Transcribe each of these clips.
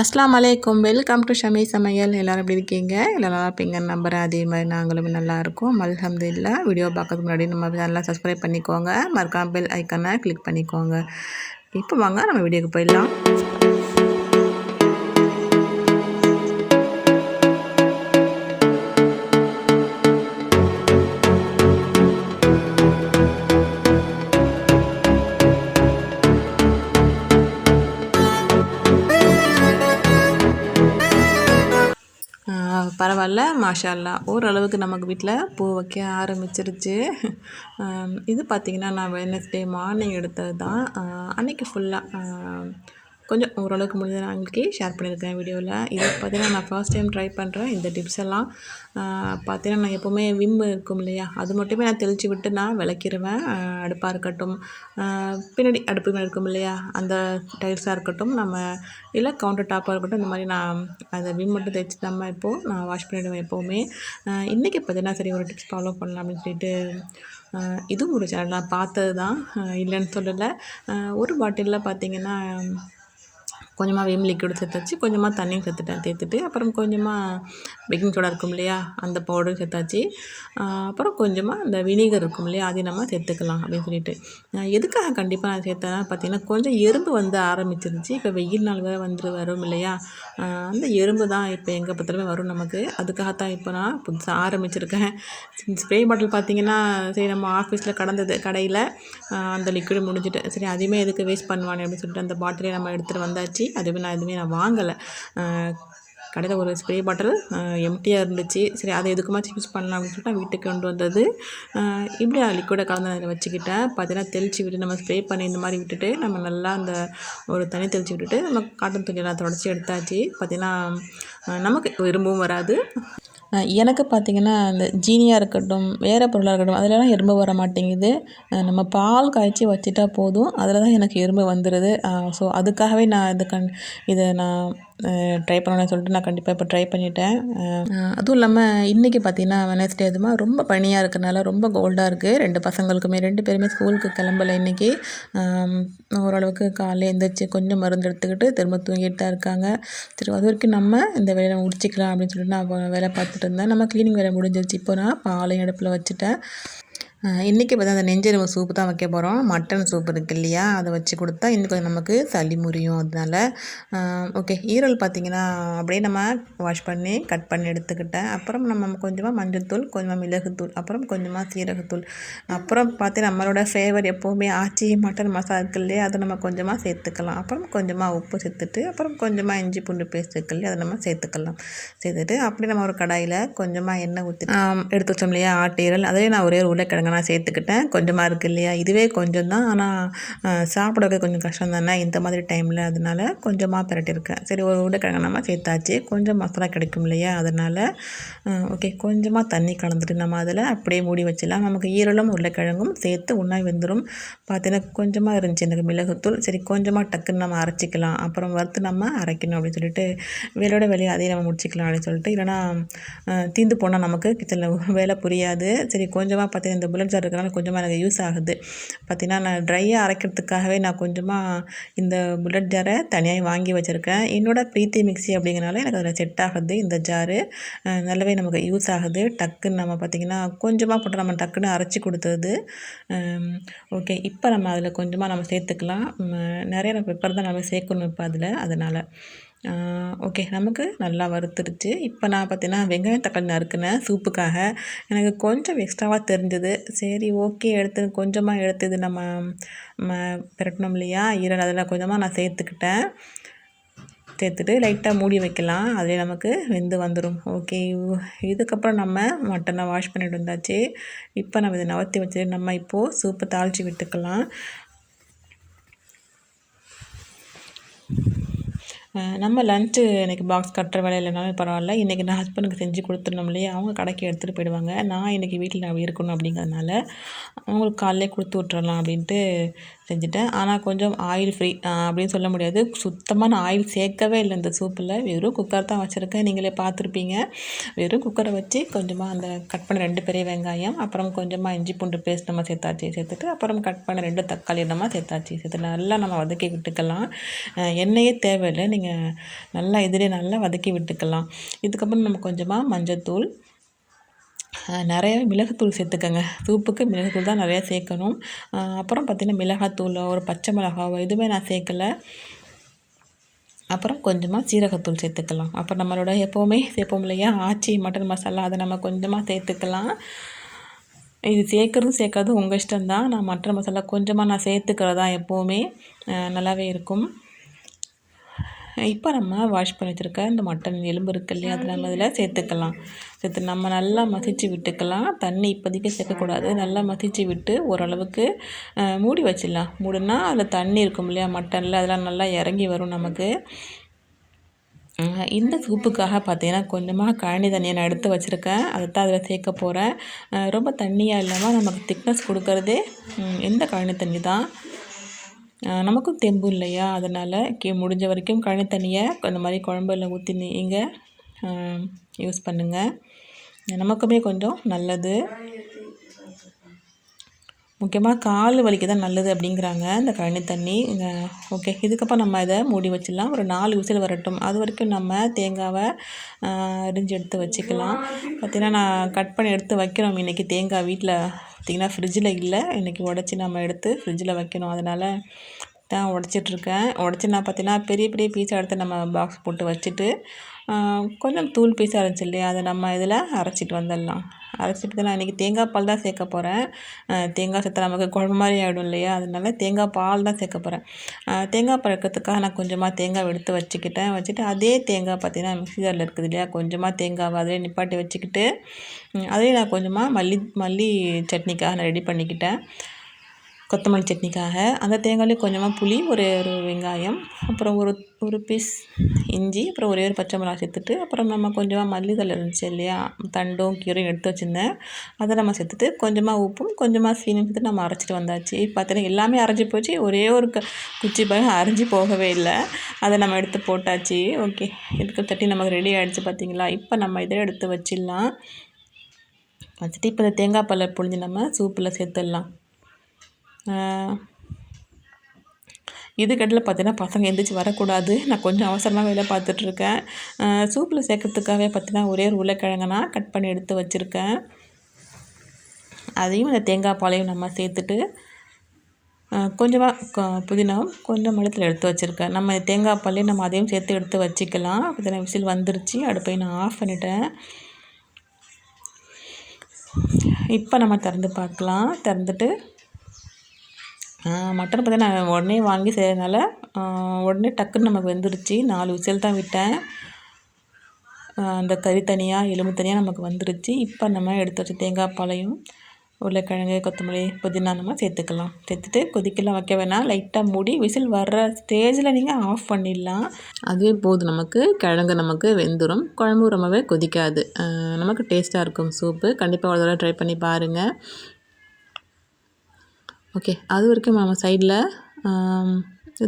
அஸ்லாம் அலைக்கும். Welcome to Shami சமையல் எல்லோரும் எப்படி இருக்கீங்க? எல்லாம் நல்லா இருப்பீங்கன்னு நம்புகிறேன் அதே மாதிரி நாங்களும் நல்லாயிருக்கும் மல்ஹம்து இல்லை வீடியோ பார்க்கறதுக்கு முன்னாடி நம்ம நல்லா சப்ஸ்கிரைப் பண்ணிக்கோங்க. மறக்காம பெல் ஐக்கனை கிளிக் பண்ணிக்கோங்க. இப்போ வாங்க நம்ம வீடியோக்கு போயிடலாம். மாஷால்லா ஓரளவுக்கு நமக்கு வீட்டில் பூ வைக்க ஆரம்பிச்சிருச்சு. இது பார்த்திங்கன்னா நான் வெனஸ்டே மார்னிங் எடுத்தது தான் அன்றைக்கி ஃபுல்லாக கொஞ்சம் ஓரளவுக்கு முடிஞ்ச நான் உங்களுக்கு ஷேர் பண்ணியிருக்கேன் வீடியோவில் இது பார்த்தீங்கன்னா நான் ஃபர்ஸ்ட் டைம் ட்ரை பண்ணுறேன் இந்த டிப்ஸ் எல்லாம் பார்த்தீங்கன்னா நான் எப்போவுமே விம் இருக்கும் இல்லையா? அது மட்டுமே நான் தெளித்து விட்டு நான் விளக்கிடுவேன் அடுப்பாக இருக்கட்டும் பின்னாடி அடுப்பு இருக்கும் இல்லையா? அந்த டைல்ஸாக இருக்கட்டும் நம்ம இல்லை கவுண்டர் டாப்பாக இருக்கட்டும் இந்த மாதிரி நான் அந்த விம் மட்டும் தைச்சி நம்ம இப்போது நான் வாஷ் பண்ணிவிடுவேன் எப்போவுமே. இன்றைக்கி பார்த்தீங்கன்னா சரி ஒரு டிப்ஸ் ஃபாலோ பண்ணலாம் அப்படின்னு சொல்லிட்டு இதுவும் ஒரு சேனல் நான் பார்த்தது தான் இல்லைன்னு சொல்லலை. ஒரு பாட்டிலில் பார்த்தீங்கன்னா கொஞ்சமாக விம் லிக்விட் சேர்த்தாச்சு. கொஞ்சமாக தண்ணியும் சேர்த்துட்டேன். சேர்த்துட்டு அப்புறம் கொஞ்சமாக பேக்கிங் சோடா இருக்கும் இல்லையா? அந்த பவுடரும் சேர்த்தாச்சு. அப்புறம் கொஞ்சமாக இந்த வினிகர் இருக்கும் இல்லையா? அதையும் நம்ம சேர்த்துக்கலாம் அப்படின்னு சொல்லிட்டு. எதுக்காக கண்டிப்பாக நான் சேர்த்தேன்னா பார்த்தீங்கன்னா கொஞ்சம் எறும்பு வந்து ஆரம்பிச்சிருந்துச்சு. இப்போ வெயில் நாள் வேறு வந்து வரும் இல்லையா? அந்த எறும்பு தான் இப்போ எங்கே பார்த்தாலுமே வரும் நமக்கு. அதுக்காகத்தான் இப்போ நான் புதுசாக ஆரம்பிச்சிருக்கேன். ஸ்ப்ரே பாட்டில் பார்த்தீங்கன்னா சரி நம்ம ஆஃபீஸில் கடந்தது கடையில் அந்த லிக்விட் முடிஞ்சுட்டு சரி அதையுமே எதுக்கு வேஸ்ட் பண்ணுவானே அப்படின்னு சொல்லிட்டு அந்த பாட்டிலே நம்ம எடுத்துகிட்டு வந்தாச்சு. அதுவே நான் எதுவுமே நான் வாங்கலை. கடையில் ஒரு ஸ்ப்ரே பாட்டில் எம்டியாக இருந்துச்சு. சரி அதை எதுக்குமாச்சும் யூஸ் பண்ணலாம் அப்படின்னு சொல்லிட்டு நான் வீட்டுக்கு கொண்டு வந்தது. இப்படி லிக்விடை கலந்து அதில் வச்சுக்கிட்டேன். பார்த்தீங்கன்னா தெளித்து விட்டு நம்ம ஸ்ப்ரே பண்ணி இந்த மாதிரி விட்டுட்டு நம்ம நல்லா அந்த ஒரு தண்ணி தெளித்து விட்டுட்டு நம்ம காட்டன் துணியெல்லாம் தொடச்சி எடுத்தாச்சு. பார்த்திங்கன்னா நமக்கு விரும்பவும் வராது. எனக்கு பார்த்திங்கன்னா அந்த ஜீனியாக இருக்கட்டும் வேறு பொருளாக இருக்கட்டும் அதிலலாம் எறும்பு வர மாட்டேங்குது. நம்ம பால் காய்ச்சி வச்சுட்டா போதும் அதில் தான் எனக்கு எறும்பு வந்துடுது ஸோ அதுக்காகவே நான் இது கண் இதை நான் ட்ரை பண்ணணும்னு சொல்லிட்டு நான் கண்டிப்பாக இப்போ ட்ரை பண்ணிட்டேன். அதுவும் இல்லாமல் இன்றைக்கி பார்த்தீங்கன்னா வெனஸ்டே அதுமா ரொம்ப பனியாக இருக்கிறனால ரொம்ப கோல்டாக இருக்குது ரெண்டு பசங்களுக்குமே ரெண்டு பேருமே ஸ்கூலுக்கு கிளம்பலை இன்றைக்கி ஓரளவுக்கு காலையில் எழுந்திரிச்சு கொஞ்சம் மருந்து எடுத்துக்கிட்டு திரும்ப தூங்கிட்டு தான் இருக்காங்க. சரி அது வரைக்கும் நம்ம இந்த வேலையை முடிச்சிக்கலாம் அப்படின்னு சொல்லிட்டு நான் வேலை பார்த்துட்டு இருந்தேன். நம்ம க்ளீனிங் வேலை முடிஞ்சிருச்சு. இப்போ நான் பாலையும் அடுப்பில் வச்சுட்டேன். இன்றைக்கி பார்த்தா அந்த நெஞ்செலும்பு சூப்பு தான் வைக்க போகிறோம் மட்டன் சூப் இருக்குது இல்லையா? அதை வச்சு கொடுத்தா இன்னும் கொஞ்சம் நமக்கு சளி முறியும் அதனால ஓகே ஈரல் பார்த்திங்கன்னா அப்படியே நம்ம வாஷ் பண்ணி கட் பண்ணி எடுத்துக்கிட்டேன். அப்புறம் நம்ம கொஞ்சமாக மஞ்சள்தூள் கொஞ்சமாக மிளகுத்தூள் அப்புறம் கொஞ்சமாக சீரகத்தூள் அப்புறம் பார்த்து நம்மளோட ஃபேவர் எப்போவுமே ஆச்சி மட்டன் மசாலா இருக்கு இல்லையா? அதை நம்ம கொஞ்சமாக சேர்த்துக்கலாம். அப்புறம் கொஞ்சமாக உப்பு சேர்த்துட்டு அப்புறம் கொஞ்சமாக இஞ்சி பூண்டு பேஸ்ட் இருக்கு இல்லையா? அதை நம்ம சேர்த்துக்கலாம். சேர்த்துட்டு அப்படி நம்ம ஒரு கடாயில் கொஞ்சமாக எண்ணெய் ஊற்றி எடுத்து வச்சோம் இல்லையா? ஆட்டு ஈரல். அதே நான் ஒரே உருளைக்கிழங்கு நான் சேர்த்துக்கிட்டேன். கொஞ்சமாக இருக்குது இல்லையா? இதுவே கொஞ்சம் தான். ஆனால் சாப்பிடவே கொஞ்சம் கஷ்டம் தானே இந்த மாதிரி டைமில் அதனால் கொஞ்சமாக பிரட்டிருக்கேன். சரி ஒரு உருளைக்கிழங்கு நம்ம சேர்த்தாச்சு. கொஞ்சம் மசாலா கிடைக்கும் இல்லையா? அதனால் ஓகே கொஞ்சமாக தண்ணி கலந்துட்டு நம்ம அதில் அப்படியே மூடி வச்சிடலாம். நமக்கு ஈரலும் உருளைக்கிழங்கும் சேர்த்து ஒன்றா வெந்துடும் பார்த்தீங்கன்னா கொஞ்சமாக இருந்துச்சு எனக்கு மிளகுத்தூள். சரி கொஞ்சமாக டக்குன்னு நம்ம அரைச்சிக்கலாம். அப்புறம் வறுத்து நம்ம அரைக்கணும் அப்படின்னு சொல்லிட்டு வேலையோட வேலையை அதையும் நம்ம முடிச்சிக்கலாம் அப்படின்னு சொல்லிட்டு. இல்லைனா தீந்து போனால் நமக்கு கிச்சனில் வேலை புரியாது. சரி கொஞ்சமாக பார்த்தீங்கன்னா இந்த புல்லட் ஜார் இருக்கிறனால கொஞ்சமாக எனக்கு யூஸ் ஆகுது. பார்த்திங்கன்னா நான் ட்ரையாக அரைக்கிறதுக்காகவே நான் கொஞ்சமாக இந்த புல்லட் ஜாரை தனியாக வாங்கி வச்சுருக்கேன். என்னோடய ப்ரீத்தி மிக்சி அப்படிங்கிறனால எனக்கு அதில் செட் ஆகுது. இந்த ஜாரு நல்லாவே நமக்கு யூஸ் ஆகுது. டக்குன்னு நம்ம பார்த்திங்கன்னா கொஞ்சமாக போட்டு நம்ம டக்குன்னு அரைச்சி கொடுத்தது. ஓகே இப்போ நம்ம அதில் கொஞ்சமாக நம்ம சேர்த்துக்கலாம். நிறைய பெப்பர் தான் நம்ம சேர்க்கணும் இப்போ அதில் அதனால். ஓகே நமக்கு நல்லா வறுத்துருச்சு இப்போ நான் பார்த்தீங்கன்னா வெங்காயம் தக்காளி நறுக்குனேன் சூப்புக்காக. எனக்கு கொஞ்சம் எக்ஸ்ட்ராவாக தெரிஞ்சது. சரி ஓகே எடுத்து கொஞ்சமாக எடுத்தது நம்ம ம பிரட்டணும் இல்லையா? ஈரல் அதில் கொஞ்சமாக நான் சேர்த்துக்கிட்டேன். சேர்த்துட்டு லைட்டாக மூடி வைக்கலாம். அதிலே நமக்கு வெந்து வந்துடும் ஓகே இதுக்கப்புறம் நம்ம மட்டனை வாஷ் பண்ணிட்டு வந்தாச்சு. இப்போ நம்ம இதை நவர்த்தி வச்சு நம்ம இப்போது சூப்பை தாளித்து விட்டுக்கலாம். நம்ம லன்ச்சு இன்றைக்கி பாக்ஸ் கட்டுற வேலை இல்லைனாலும் பரவாயில்ல. இன்றைக்கி நான் ஹஸ்பண்டுக்கு செஞ்சு கொடுத்துருந்தோம் இல்லையா? அவங்க கடைக்கு எடுத்துகிட்டு போயிடுவாங்க. நான் இன்றைக்கி வீட்டில் அப்படி இருக்கணும் அப்படிங்கிறதுனால அவங்களுக்கு காலையிலே கொடுத்து விட்றலாம் அப்படின்ட்டு செஞ்சுட்டேன். ஆனால் கொஞ்சம் ஆயில் ஃப்ரீ அப்படின்னு சொல்ல முடியாது. சுத்தமாக நான் ஆயில் சேர்க்கவே இல்லை இந்த சூப்பில் வெறும் குக்கர் தான் வச்சுருக்கேன். நீங்களே பார்த்துருப்பீங்க. வெறும் குக்கரை வச்சு கொஞ்சமாக அந்த கட் பண்ண ரெண்டு பெரிய வெங்காயம் அப்புறம் கொஞ்சமாக இஞ்சி பூண்டு பேஸ்ட் நம்ம சேர்த்தாச்சு சேர்த்துட்டு அப்புறம் கட் பண்ண ரெண்டு தக்காளி நம்ம சேர்த்தாச்சு சேர்த்து நல்லா நம்ம வதக்கி விட்டுக்கலாம் எண்ணெயே தேவையில்லை. நீங்கள் நல்லா இதிலே நல்லா வதக்கி விட்டுக்கலாம். இதுக்கப்புறம் நம்ம கொஞ்சமாக மஞ்சத்தூள் நிறைய மிளகுத்தூள் சேர்த்துக்கோங்க. சூப்புக்கு மிளகுத்தூள் தான் நிறையா சேர்க்கணும். அப்புறம் பார்த்திங்கன்னா மிளகாத்தூள் ஒரு பச்சை மிளகாவோ எதுவுமே நான் சேர்க்கலை. அப்புறம் கொஞ்சமாக சீரகத்தூள் சேர்த்துக்கலாம். அப்புறம் நம்மளோட எப்போவுமே சேர்ப்போம் இல்லையா? ஆச்சி மட்டன் மசாலா அதை நம்ம கொஞ்சமாக சேர்த்துக்கலாம். இது சேர்க்குறதும் சேர்க்காதும் உங்கள் இஷ்டம்தான். நான் மட்டன் மசாலா கொஞ்சமாக நான் சேர்த்துக்கிறதா எப்போவுமே நல்லாவே இருக்கும். இப்போ நம்ம வாஷ் பண்ணி வச்சுருக்க இந்த மட்டன் எலும்பு இருக்கு இல்லையா அது நம்ம இதில் சேர்த்துக்கலாம். சேர்த்து நம்ம நல்லா மசிச்சு விட்டுக்கலாம். தண்ணி இப்போதைக்கு சேர்க்கக்கூடாது. நல்லா மசிச்சு விட்டு ஓரளவுக்கு மூடி வச்சிடலாம். மூடினா அதில் தண்ணி இருக்கும் இல்லையா மட்டனில். அதெல்லாம் நல்லா இறங்கி வரும் நமக்கு. இந்த சூப்புக்காக பார்த்தீங்கன்னா கொஞ்சமாக கழனி தண்ணியை நான் எடுத்து வச்சுருக்கேன். அதை தான் அதில் சேர்க்க போகிறேன் ரொம்ப தண்ணியாக இல்லாமல் நமக்கு திக்னஸ் கொடுக்கறதே இந்த கழனி தண்ணி தான்? நமக்கும் தெம்பு இல்லையா? அதனால் கே முடிஞ்ச வரைக்கும் கழனி தண்ணியை அந்த மாதிரி குழம்புல ஊற்றி நீங்கள் யூஸ் பண்ணுங்கள் நமக்குமே கொஞ்சம் நல்லது. முக்கியமாக கால் வலிக்கு தான் நல்லது அப்படிங்கிறாங்க. இந்த கழனி தண்ணி ஓகே இதுக்கப்புறம் நம்ம இதை மூடி வச்சிடலாம். ஒரு நாலு விசில் வரட்டும். அது வரைக்கும் நம்ம தேங்காவை அரிஞ்சு எடுத்து வச்சுக்கலாம். பார்த்திங்கன்னா நான் கட் பண்ணி எடுத்து வைக்கிறோம் இன்றைக்கி தேங்காய் வீட்டில் பார்த்திங்கன்னா ஃப்ரிட்ஜில் இல்லை. இன்றைக்கி உடச்சி நம்ம எடுத்து ஃப்ரிட்ஜில் வைக்கணும். அதனால் தான் உடச்சிட்ருக்கேன். உடச்சி நான் பார்த்தீங்கன்னா பெரிய பெரிய பீஸாக எடுத்து நம்ம பாக்ஸ் போட்டு வச்சுட்டு கொஞ்சம் தூள் பீஸாக இருந்துச்சு இல்லையா அதை நம்ம இதில் அரைச்சிட்டு வந்துடலாம். அரைச்சிட்டு தான் நான் இன்றைக்கி தேங்காய் பால் தான் சேர்க்க போகிறேன் தேங்காய் சேர்த்தா நமக்கு குழம்பு மாதிரி ஆகிடும் இல்லையா அதனால தேங்காய் பால் தான் சேர்க்க போகிறேன் தேங்காய் பழக்கத்துக்காக நான் கொஞ்சமாக தேங்காய் எடுத்து வச்சுக்கிட்டேன். வச்சுட்டு அதே தேங்காய் பார்த்தீங்கன்னா மிக்சி ஜாரில் இருக்குது இல்லையா கொஞ்சமாக தேங்காவை அதிலே நிப்பாட்டி வச்சுக்கிட்டு அதே நான் கொஞ்சமாக மல்லி மல்லி சட்னிக்காக நான் ரெடி பண்ணிக்கிட்டேன். கொத்தமல்லி சட்னிக்காக. அந்த தேங்காயிலையும் கொஞ்சமாக புளி ஒரு ஒரு வெங்காயம் அப்புறம் ஒரு ஒரு பீஸ் இஞ்சி அப்புறம் ஒரே ஒரு பச்சை மிளகா சேர்த்துட்டு அப்புறம் நம்ம கொஞ்சமாக மல்லிதழை இருந்துச்சு இல்லையா தண்டும் கீரையும் எடுத்து வச்சுருந்தேன். அதை நம்ம சேர்த்துட்டு கொஞ்சமாக உப்பும் கொஞ்சமாக சீனியும் சேர்த்து நம்ம அரைச்சிட்டு வந்தாச்சு. பார்த்தீங்கன்னா எல்லாமே அரைஞ்சி போச்சு. ஒரே ஒரு க குச்சி பயம் அரைஞ்சி போகவே இல்லை. அதை நம்ம எடுத்து போட்டாச்சு. ஓகே. இதுக்கு தட்டி நமக்கு ரெடி ஆகிடுச்சு பார்த்தீங்களா இப்போ நம்ம இதை எடுத்து வச்சிடலாம். வச்சுட்டு இப்போ இந்த தேங்காய் பாலை புழிஞ்சு நம்ம சூப்பில் சேர்த்துடலாம். இதுக்கடையில் பார்த்தீங்கன்னா பசங்க எந்திரிச்சு வரக்கூடாது. நான் கொஞ்சம் அவசரமாக வேலை பார்த்துட்ருக்கேன். சூப்பில் சேர்க்கறதுக்காகவே பார்த்தீங்கன்னா ஒரே ஒரு உருளைக்கிழங்கனா கட் பண்ணி எடுத்து வச்சுருக்கேன். அதையும் இந்த தேங்காய் பாலையும் நம்ம சேர்த்துட்டு கொஞ்சமாக புதினாவும் கொஞ்சம் மழத்தில் எடுத்து வச்சுருக்கேன். நம்ம தேங்காய் பாலையும் நம்ம அதையும் சேர்த்து எடுத்து வச்சுக்கலாம். பார்த்தீங்கன்னா விசில் வந்துருச்சு. அடுப்பை நான் ஆஃப் பண்ணிட்டேன். இப்போ நம்ம திறந்து பார்க்கலாம். திறந்துட்டு மட்டன் பார்த்தீங்கன்னா நான் உடனே வாங்கி செய்கிறதுனால உடனே டக்குன்னு நமக்கு வெந்துருச்சு. நாலு விசில் தான் விட்டேன். அந்த கறி தனியாக எலும்பு தனியாக நமக்கு வந்துருச்சு. இப்போ நம்ம எடுத்து வச்ச தேங்காய் பாலையும் உருளைக்கிழங்கு கொத்தமல்லி புதினா நம்ம சேர்த்துக்கலாம். சேர்த்துட்டு கொதிக்கலாம் வைக்க வேணாம். லைட்டாக மூடி விசில் வர்ற ஸ்டேஜில் நீங்கள் ஆஃப் பண்ணிடலாம். அதுவே போதும். நமக்கு கிழங்கு நமக்கு வெந்துடும் குழம்பு ரொம்பவே கொதிக்காது. நமக்கு டேஸ்ட்டாக இருக்கும் சூப்பு கண்டிப்பாக ஒரு தடவை ட்ரை பண்ணி பாருங்கள் ஓகே அது வரைக்கும் நம்ம சைடில்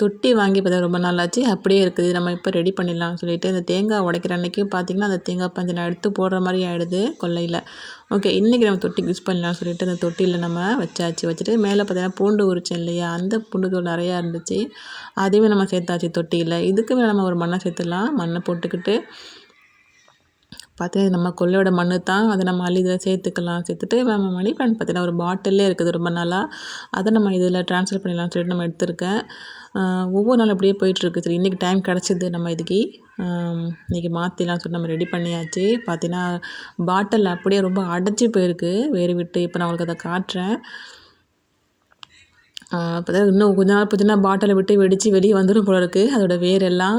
தொட்டி வாங்கி பார்த்தா ரொம்ப நாளாச்சு. அப்படியே இருக்குது. நம்ம இப்போ ரெடி பண்ணிடலாம்னு சொல்லிட்டு இந்த தேங்காய் உடைக்கிற அன்றைக்கி பார்த்திங்கன்னா அந்த தேங்காய் பஞ்சு நான் எடுத்து போடுற மாதிரி ஆகிடுது கொல்லையில் ஓகே இன்றைக்கி நம்ம தொட்டி யூஸ் பண்ணலாம்னு சொல்லிட்டு அந்த தொட்டியில் நம்ம வச்சாச்சு. வச்சுட்டு மேலே பார்த்தீங்கன்னா பூண்டு உரிச்சோம் இல்லையா? அந்த பூண்டு தூள் நிறையா இருந்துச்சு. அதையுமே நம்ம சேர்த்தாச்சு தொட்டியில். இதுக்குமே நம்ம ஒரு மண்ணை சேர்த்துடலாம். மண்ணை போட்டுக்கிட்டு பார்த்து நம்ம கொள்ளையோட மண் தான் அதை நம்ம அள்ளி இதில் சேர்த்துக்கலாம். சேர்த்துட்டு நம்ம மணி பிளான் பார்த்தீங்கன்னா ஒரு பாட்டிலே இருக்குது ரொம்ப நாளாக அதை நம்ம இதில் ட்ரான்ஸ்ஃபர் பண்ணிடலாம்னு சொல்லிட்டு நம்ம எடுத்திருக்கேன். ஒவ்வொரு நாள் அப்படியே போயிட்டுருக்கு. சரி இன்றைக்கி டைம் கிடச்சிது. நம்ம இதுக்கு இன்றைக்கி மாற்றிலாம் சொல்லி நம்ம ரெடி பண்ணியாச்சு. பார்த்தீங்கன்னா பாட்டில் அப்படியே ரொம்ப அடைச்சி போயிருக்கு. வேறு விட்டு இப்போ நான் உங்களுக்கு அதை காட்டுறேன். இப்போ இன்னும் கொஞ்ச நாள் பார்த்தீங்கன்னா பாட்டிலை விட்டு வெடித்து வெளியே வந்துடும் போல இருக்குது அதோடய வேரெல்லாம்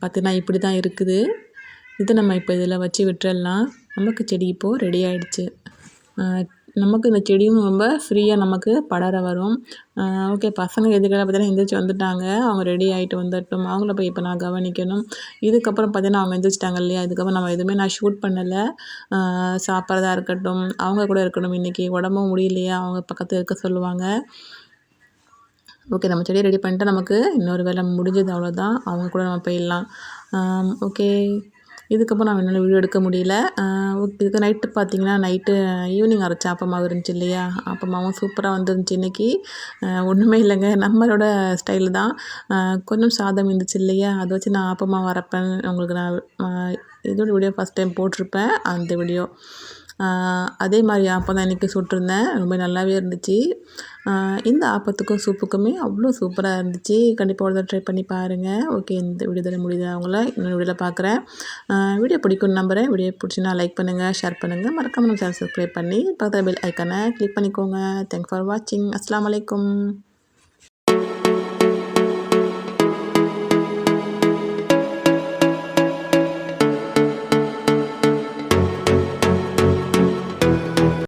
பார்த்தீங்கன்னா இப்படி தான் இருக்குது. இதை நம்ம இப்போ இதில் வச்சு விட்டுறலாம். நமக்கு செடி இப்போது ரெடி ஆகிடுச்சு நமக்கு இந்த செடியும் ரொம்ப ஃப்ரீயாக நமக்கு படர வரும். ஓகே பசங்க எதுக்காக பார்த்தீங்கன்னா எந்திரிச்சு வந்துட்டாங்க. அவங்க ரெடி ஆகிட்டு வந்துட்டோம் அவங்கள போய் இப்போ நான் கவனிக்கணும். இதுக்கப்புறம் பார்த்தீங்கன்னா அவங்க எந்திரிச்சிட்டாங்க இல்லையா? இதுக்கப்புறம் நம்ம எதுவுமே நான் ஷூட் பண்ணலை. சாப்பிட்றதா இருக்கட்டும். அவங்க கூட இருக்கணும் இன்றைக்கி உடம்பும் முடியலையா. அவங்க பக்கத்தில் இருக்க சொல்லுவாங்க. ஓகே நம்ம செடியை ரெடி பண்ணிட்டு நமக்கு இன்னொரு வேலை முடிஞ்சது அவ்வளோதான் அவங்க கூட நம்ம போயிடலாம். ஓகே இதுக்கப்புறம் நான் என்னால் வீடியோ எடுக்க முடியல. இதுக்கு நைட்டு பார்த்தீங்கன்னா நைட்டு ஈவினிங் அரைச்ச ஆப்பமாவு இருந்துச்சு இல்லையா? ஆப்பமாவும் சூப்பராக வந்துருந்துச்சு இன்றைக்கி ஒன்றுமே இல்லைங்க. நம்மளோட ஸ்டைலு தான். கொஞ்சம் சாதம் இருந்துச்சு இல்லையா? அதை வச்சு நான் ஆப்பமாக வரப்பேன். உங்களுக்கு நான் இதோட வீடியோ ஃபஸ்ட் டைம் போட்டிருப்பேன். அந்த வீடியோ அதே மாதிரி ஆப்பம் தான் இன்றைக்கி சுட்டிருந்தேன். ரொம்ப நல்லாவே இருந்துச்சு. இந்த ஆப்பத்துக்கும் சூப்புக்குமே அவ்வளோ சூப்பராக இருந்துச்சு. கண்டிப்பாக ஒரு ட்ரை பண்ணி பாருங்கள் ஓகே இந்த விடுதலை முடியுது அவங்கள இன்னொரு வீடியோவில் பார்க்குறேன் வீடியோ பிடிக்கும்னு நம்புகிறேன் வீடியோ பிடிச்சினா லைக் பண்ணுங்கள் ஷேர் பண்ணுங்கள் மறக்காமல் சேனல் சப்ஸ்கிரைப் பண்ணி பக்கத்தில் பெல் ஐக்கனை கிளிக் பண்ணிக்கோங்க. தேங்க்ஸ் ஃபார் வாட்சிங் அஸ்லாம் வலைக்கம்